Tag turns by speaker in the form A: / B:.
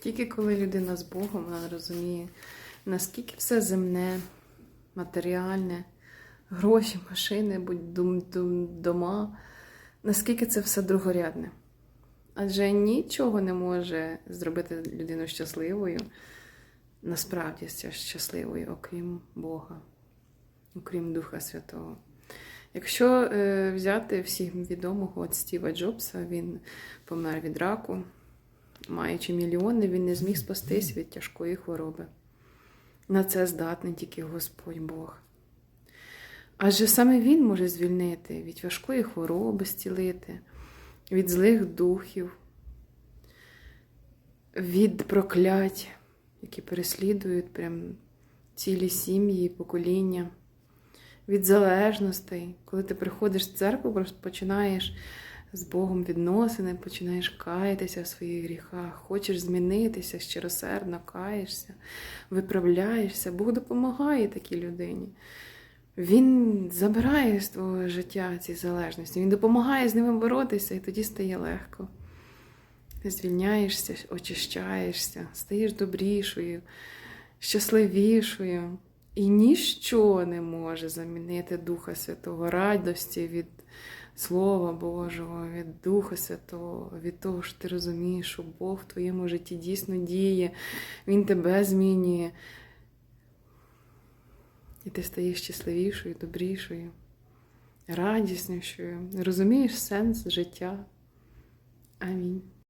A: Тільки коли людина з Богом, вона розуміє, наскільки все земне, матеріальне, гроші, машини, будь дома, наскільки це все другорядне. Адже нічого не може зробити людину щасливою, насправді щасливою, окрім Бога, окрім Духа Святого. Якщо е, взяти всім відомого от Стіва Джобса, він помер від раку, маючи мільйони, він не зміг спастись від тяжкої хвороби. На це здатний тільки Господь Бог. Адже саме Він може звільнити від важкої хвороби, зцілити, від злих духів, від проклять, які переслідують прям цілі сім'ї покоління від залежностей. Коли ти приходиш в церкву, починаєш з Богом відносини, починаєш каятися в своїх гріхах, хочеш змінитися, щиросердно каєшся, виправляєшся. Бог допомагає такій людині. Він забирає з твого життя ці залежності, він допомагає з ними боротися, і тоді стає легко. Ти звільняєшся, очищаєшся, стаєш добрішою, щасливішою. І ніщо не може замінити Духа Святого, радості від Слова Божого, від Духа Святого, від того, що ти розумієш, що Бог в твоєму житті дійсно діє, Він тебе змінює. І ти стаєш щасливішою, добрішою, радіснішою. Розумієш сенс життя. Амінь.